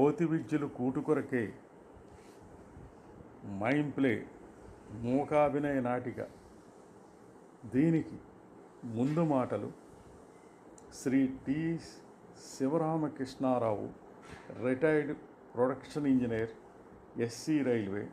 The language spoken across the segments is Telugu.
ఓతి విద్యలు కూటుకొరకే మైండ్ ప్లే మూకాభినయ నాటిక. దీనికి ముందు మాటలు Shri T Sivaramakrishnarao retired production engineer SC railway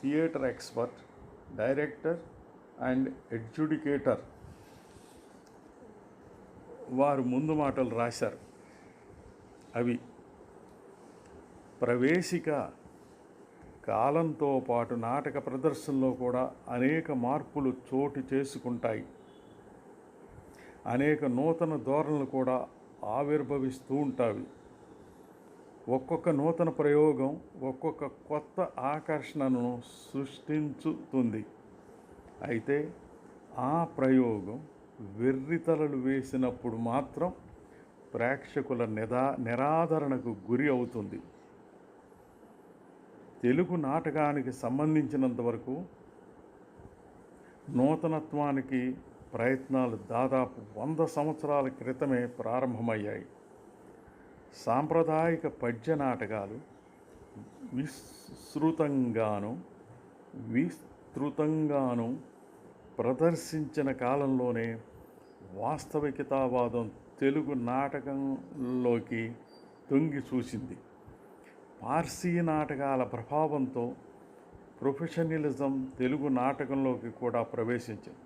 theatre expert director and adjudicator వారు ముందు మాటలు రాశారు. అవి ప్రవేశిక కాలంతో పాటు నాటక ప్రదర్శనలో కూడా అనేక మార్పులు చోటు చేసుకుంటాయి. అనేక నూతన ధోరణులు కూడా ఆవిర్భవిస్తూ ఉంటాయి. ఒక్కొక్క నూతన ప్రయోగం ఒక్కొక్క కొత్త ఆకర్షణను సృష్టించుతుంది. అయితే ఆ ప్రయోగం వెర్రితలలు వేసినప్పుడు మాత్రం ప్రేక్షకుల నిదా నిరాదరణకు గురి అవుతుంది. తెలుగు నాటకానికి సంబంధించినంతవరకు నూతనత్వానికి ప్రయత్నాలు దాదాపు వంద సంవత్సరాల క్రితమే ప్రారంభమయ్యాయి. సాంప్రదాయిక పద్య నాటకాలు విస్తృతంగాను విస్తృతంగాను ప్రదర్శించిన కాలంలోనే వాస్తవికతావాదం తెలుగు నాటకంలోకి తొంగి చూసింది. పార్సీ నాటకాల ప్రభావంతో ప్రొఫెషనలిజం తెలుగు నాటకంలోకి కూడా ప్రవేశించింది.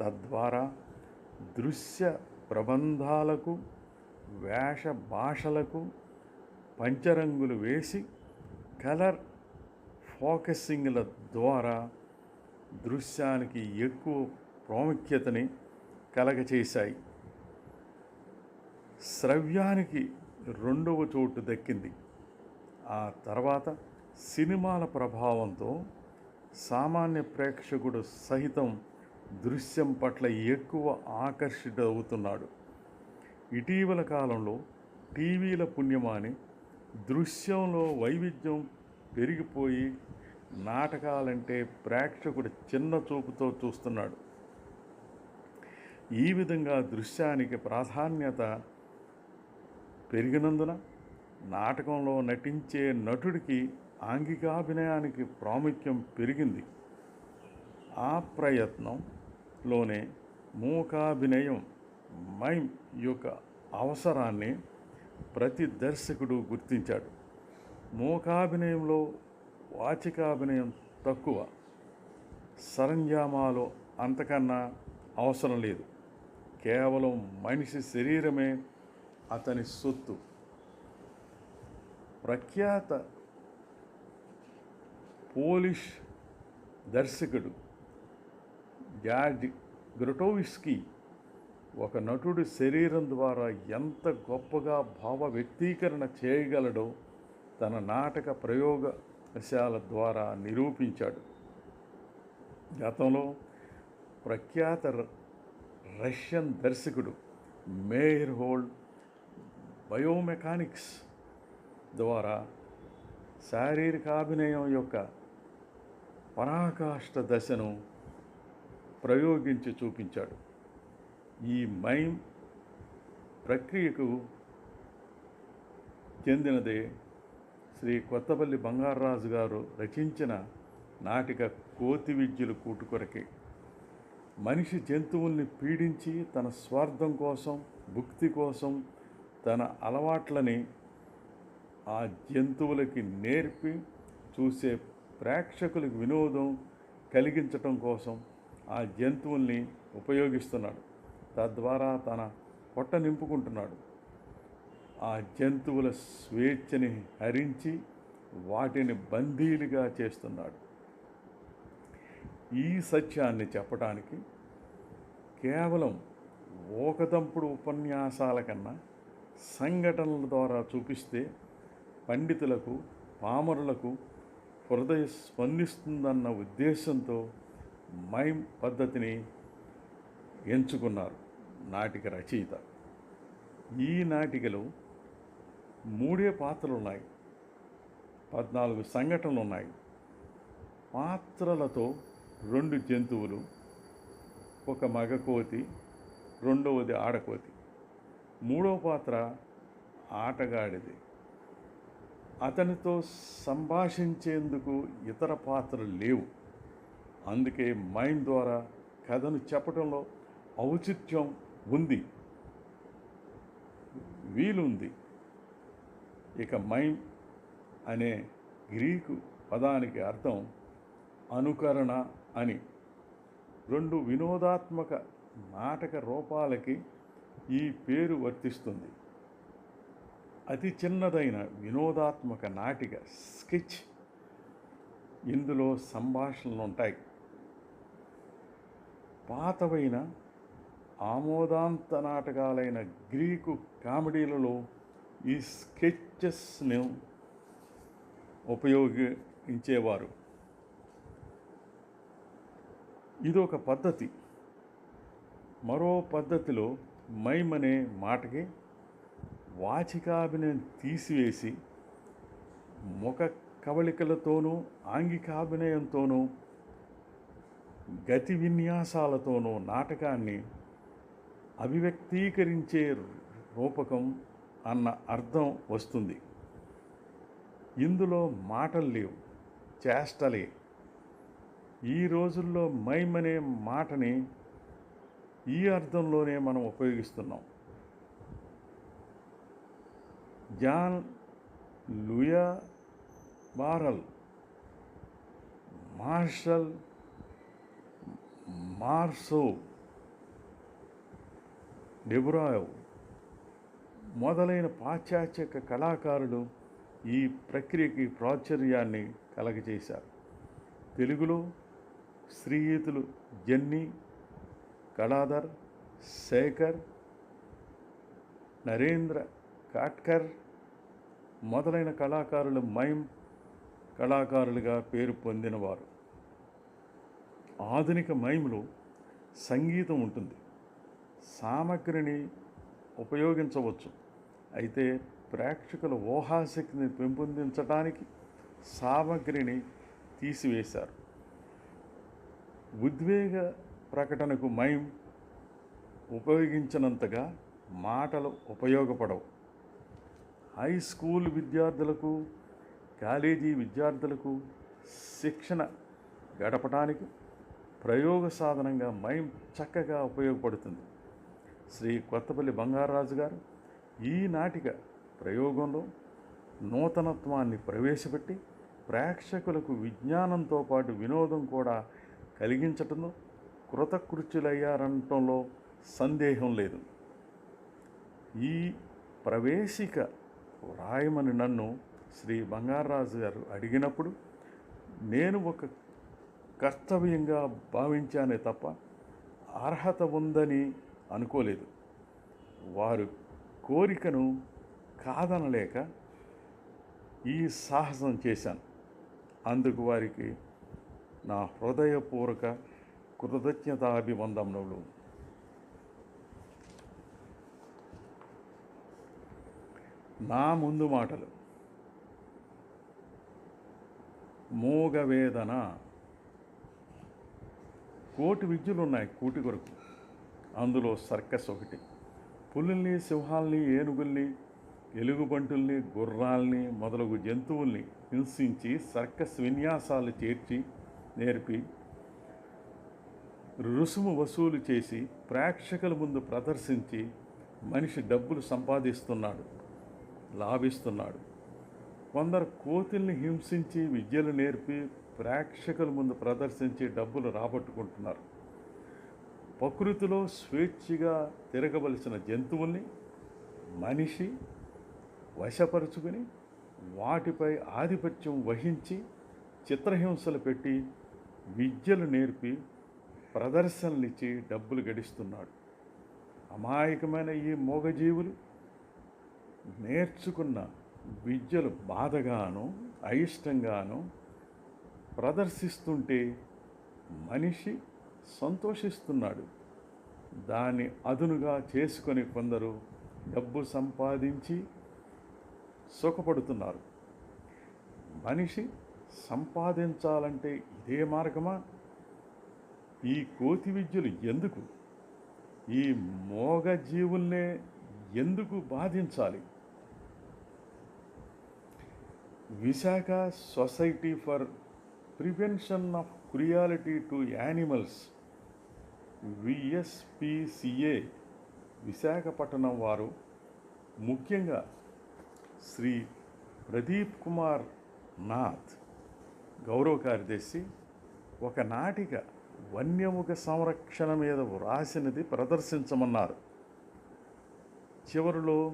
తద్వారా దృశ్య ప్రబంధాలకు వేష భాషలకు పంచరంగులు వేసి కలర్ ఫోకసింగ్ల ద్వారా దృశ్యానికి ఎక్కువ ప్రాముఖ్యతని కలగచేశాయి. శ్రవ్యానికి రెండవ చోటు దక్కింది. ఆ తర్వాత సినిమాల ప్రభావంతో సామాన్య ప్రేక్షకుడు సహితం దృశ్యం పట్ల ఎక్కువ ఆకర్షితుడవుతున్నాడు. ఇటీవల కాలంలో టీవీల పుణ్యమాని దృశ్యంలో వైవిధ్యం పెరిగిపోయి నాటకాలంటే ప్రేక్షకుడు చిన్న చూపుతో చూస్తున్నాడు. ఈ విధంగా దృశ్యానికి ప్రాధాన్యత పెరిగినందున నాటకంలో నటించే నటుడికి ఆంగికాభినయానికి ప్రాముఖ్యం పెరిగింది. ఆ ప్రయత్నంలోనే మూకాభినయం మైమ్ యొక్క అవసరాన్ని ప్రతి దర్శకుడు గుర్తించాడు. మూకాభినయంలో వాచికాభినయం తక్కువ. సరంజామాలో అంతకన్నా అవసరం లేదు. కేవలం మనిషి శరీరమే అతని సొత్తు. ప్రఖ్యాత పోలిష్ దర్శకుడు జార్జ్ గ్రొటోవిస్కీ ఒక నటుడి శరీరం ద్వారా ఎంత గొప్పగా భావ వ్యక్తీకరణ చేయగలడో తన నాటక ప్రయోగశాల ద్వారా నిరూపించాడు. గతంలో ప్రఖ్యాత ర- రష్యన్ దర్శకుడు మేయర్ హోల్డ్ బయోమెకానిక్స్ ద్వారా శారీరకాభినయం యొక్క పరాకాష్ఠ దశను ప్రయోగించి చూపించాడు. ఈ మైమ్ ప్రక్రియకు చెందినదే శ్రీ కొత్తపల్లి బంగారరాజు గారు రచించిన నాటిక కోతి విద్యలు కూటుకొరకే మనిషి జంతువుల్ని పీడించి తన స్వార్థం కోసం భుక్తి కోసం తన అలవాట్లని ఆ జంతువులకి నేర్పి చూసే ప్రేక్షకులకు వినోదం కలిగించటం కోసం ఆ జంతువుల్ని ఉపయోగిస్తున్నాడు. తద్వారా తన పొట్ట నింపుకుంటున్నాడు. ఆ జంతువుల స్వేచ్ఛని హరించి వాటిని బందీలుగా చేస్తున్నాడు. ఈ సత్యాన్ని చెప్పడానికి కేవలం ఓకదంపుడు ఉపన్యాసాల కన్నా సంఘటనల ద్వారా చూపిస్తే పండితులకు పామరులకు హృదయ స్పందిస్తుందన్న ఉద్దేశంతో మైమ్ పద్ధతిని ఎంచుకున్నారు నాటిక రచయిత. ఈ నాటికలో మూడే పాత్రలు ఉన్నాయి పద్నాలుగు సంఘటనలు ఉన్నాయి పాత్రలతో రెండు జంతువులు ఒక మగ కోతి రెండవది ఆడకోతి. మూడవ పాత్ర ఆటగాడిది. అతనితో సంభాషించేందుకు ఇతర పాత్రలు లేవు. అందుకే మైండ్ ద్వారా కథను చెప్పడంలో ఔచిత్యం ఉంది. వీలుంది. ఇక మైమ్ అనే గ్రీకు పదానికి అర్థం అనుకరణ అని. రెండు వినోదాత్మక నాటక రూపాలకి ఈ పేరు వర్తిస్తుంది. అతి చిన్నదైన వినోదాత్మక నాటిక స్కెచ్ ఇందులో సంభాషణలు ఉంటాయి. పాతవైన ఆమోదాంత నాటకాలైన గ్రీకు కామెడీలలో ఈ స్కెచెస్ను ఉపయోగించేవారు. ఇదొక పద్ధతి. మరో పద్ధతిలో మైమ్ అనే మాటకి వాచికాభినయం తీసివేసి ముఖ కవళికలతోనూ ఆంగికాభినయంతోనూ గతి విన్యాసాలతోనూ నాటకాన్ని అభివ్యక్తీకరించే రూపకం అన్న అర్థం వస్తుంది. ఇందులో మాటలు లేవు చేష్టలే. ఈ రోజుల్లో మైమ్ అనే మాటని ఈ అర్థంలోనే మనం ఉపయోగిస్తున్నాం. జాన్ లూయా బారల్ మార్షల్ మార్సో డెబ్రాయవ్ మొదలైన పాశ్చాత్య కళాకారులు ఈ ప్రక్రియకి ప్రాచుర్యాన్ని కలగజేశారు. తెలుగులో శ్రీయుతులు జన్ని కళాధర్ శేఖర్ నరేంద్ర కాట్కర్ మొదలైన కళాకారులు మైమ్ కళాకారులుగా పేరు పొందినవారు. ఆధునిక మైమ్లో సంగీతం ఉంటుంది. సామగ్రిని ఉపయోగించవచ్చు. అయితే ప్రేక్షకుల ఊహాశక్తిని పెంపొందించడానికి సామగ్రిని తీసివేశారు. ఉద్వేగ ప్రకటనకు మైమ్ ఉపయోగించినంతగా మాటలు ఉపయోగపడవు. హై స్కూల్ విద్యార్థులకు కాలేజీ విద్యార్థులకు శిక్షణ గడపడానికి ప్రయోగ సాధనంగా మైం చక్కగా ఉపయోగపడుతుంది. శ్రీ కొత్తపల్లి బంగారాజు గారు ఈ నాటిక ప్రయోగంలో నూతనత్వాన్ని ప్రవేశపెట్టి ప్రేక్షకులకు విజ్ఞానంతో పాటు వినోదం కూడా కలిగించటంలో కృతకృత్యులయ్యారనటంలో సందేహం లేదు. ఈ ప్రవేశిక రాయమని నన్ను శ్రీ బంగారాజు గారు అడిగినప్పుడు నేను ఒక కర్తవ్యంగా భావించానే తప్ప అర్హత ఉందని అనుకోలేదు. వారు కోరికను కాదనలేక ఈ సాహసం చేశాను. అందుకు వారికి నా హృదయపూర్వక కృతజ్ఞతాభివందనములు. నా ముందు మాటలు. మూగవేదన. కోటి విద్యలు ఉన్నాయి కూటి కొరకు. అందులో సర్కస్ ఒకటి. పులుల్ని సింహాల్ని ఏనుగుల్ని ఎలుగుబంటుల్ని గుర్రాల్ని మొదలగు జంతువుల్ని హింసించి సర్కస్ విన్యాసాలు చేర్చి నేర్పి రుసుము వసూలు చేసి ప్రేక్షకుల ముందు ప్రదర్శించి మనిషి డబ్బులు సంపాదిస్తున్నాడు. లాభిస్తున్నాడు. కొందరు కోతుల్ని హింసించి విద్యలు నేర్పి ప్రేక్షకుల ముందు ప్రదర్శించి డబ్బులు రాబట్టుకుంటున్నారు. ప్రకృతిలో స్వేచ్ఛగా తిరగవలసిన జంతువుల్ని మనిషి వశపరుచుకుని వాటిపై ఆధిపత్యం వహించి చిత్రహింసలు పెట్టి విద్యలు నేర్పి ప్రదర్శనలు ఇచ్చి డబ్బులు గడిస్తున్నాడు. అమాయకమైన ఈ మూగజీవులు నేర్చుకున్న విద్యలు బాధగాను అయిష్టంగాను ప్రదర్శిస్తుంటే మనిషి సంతోషిస్తున్నాడు. దాన్ని అదునుగా చేసుకొని కొందరు డబ్బు సంపాదించి సుఖపడుతున్నారు. మనిషి సంపాదించాలంటే ఇదే మార్గమా? ఈ కోతి విద్యలు ఎందుకు? ఈ మోగ జీవుల్నే ఎందుకు బాధించాలి? Visakha society for prevention of cruelty to animals VSPCA Visakhapatnam వారు ముఖ్యంగా శ్రీ ప్రదీప్ కుమార్ నాథ్ గౌరవ కార్యదర్శి ఒక నాటిక వన్యముఖ సంరక్షణ మీద వ్రాసినది ప్రదర్శించమన్నారు. చివరిలో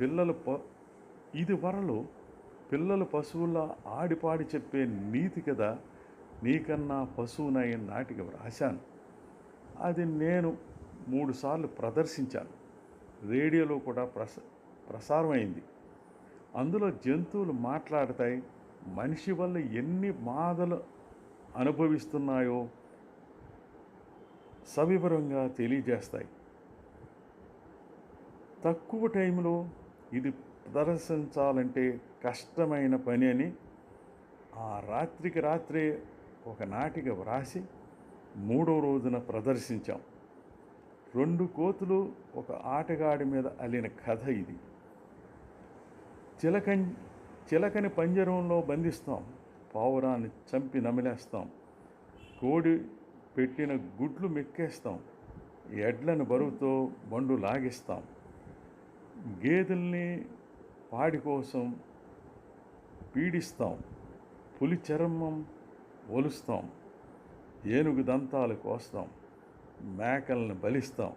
పిల్లలు ప ఇది వరలో పిల్లలు పశువుల ఆడిపాడి చెప్పే నీతి కదా నీకన్నా పశువునై నాటికి వ్రాశాను. అది నేను మూడుసార్లు ప్రదర్శించాను. రేడియోలో కూడా ప్రస ప్రసారమైంది. అందులో జంతువులు మాట్లాడతాయి మనిషి వల్ల ఎన్ని బాధలు అనుభవిస్తున్నాయో సవివరంగా తెలియజేస్తాయి. తక్కువ టైంలో ఇది ప్రదర్శించాలంటే కష్టమైన పని అని ఆ రాత్రికి రాత్రే ఒక నాటిక వ్రాసి మూడో రోజున ప్రదర్శించాం. రెండు కోతులు ఒక ఆటగాడి మీద అల్లిన కథ ఇది. చిలకం చిలకని పంజరంలో బంధిస్తాం. పావురాన్ని చంపి నమిలేస్తాం. కోడి పెట్టిన గుడ్లు మెక్కేస్తాం. ఎడ్లను బరువుతో బండు లాగిస్తాం. గేదెల్ని పాడి కోసం పీడిస్తాం పులి చర్మం ఒలుస్తాం ఏనుగు దంతాలు కోస్తాం మేకల్ని బలిస్తాం.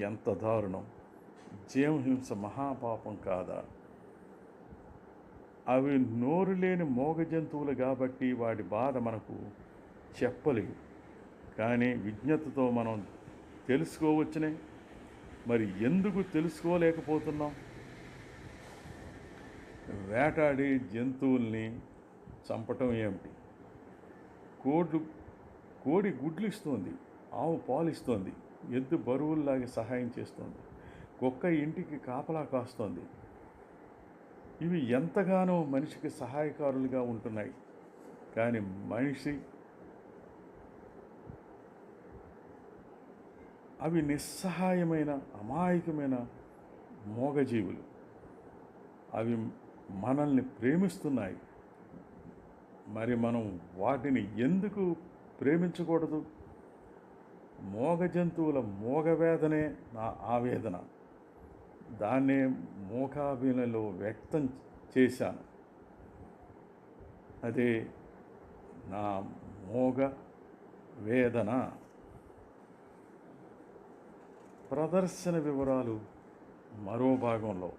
ఎంత దారుణం! జీవహింస మహాపాపం కాదా! అవి నోరు లేని మోగ జంతువులు కాబట్టి వాటి బాధ మనకు చెప్పలేవు కానీ విజ్ఞతతో మనం తెలుసుకోవచ్చునే. మరి ఎందుకు తెలుసుకోలేకపోతున్నాం? వేటాడి జంతువుల్ని చంపటం ఏమిటి? కోడ్లు కోడి గుడ్లు ఇస్తుంది ఆవు పాలు ఇస్తుంది ఎద్దు బరువుల్లాగే సహాయం చేస్తుంది కుక్క ఇంటికి కాపలా కాస్తుంది. ఇవి ఎంతగానో మనిషికి సహాయకారులుగా ఉంటున్నాయి. కానీ మనిషి అవి నిస్సహాయమైన అమాయకమైన మోగజీవులు. అవి మనల్ని ప్రేమిస్తున్నాయి. మరి మనం వాటిని ఎందుకు ప్రేమించకూడదు? మోగ జంతువుల మోగవేదనే నా ఆవేదన. దాన్నే మోకాభినలో వ్యక్తం చేశాను. అదే నా మోగ వేదన. ప్రదర్శన వివరాలు మరో భాగంలో.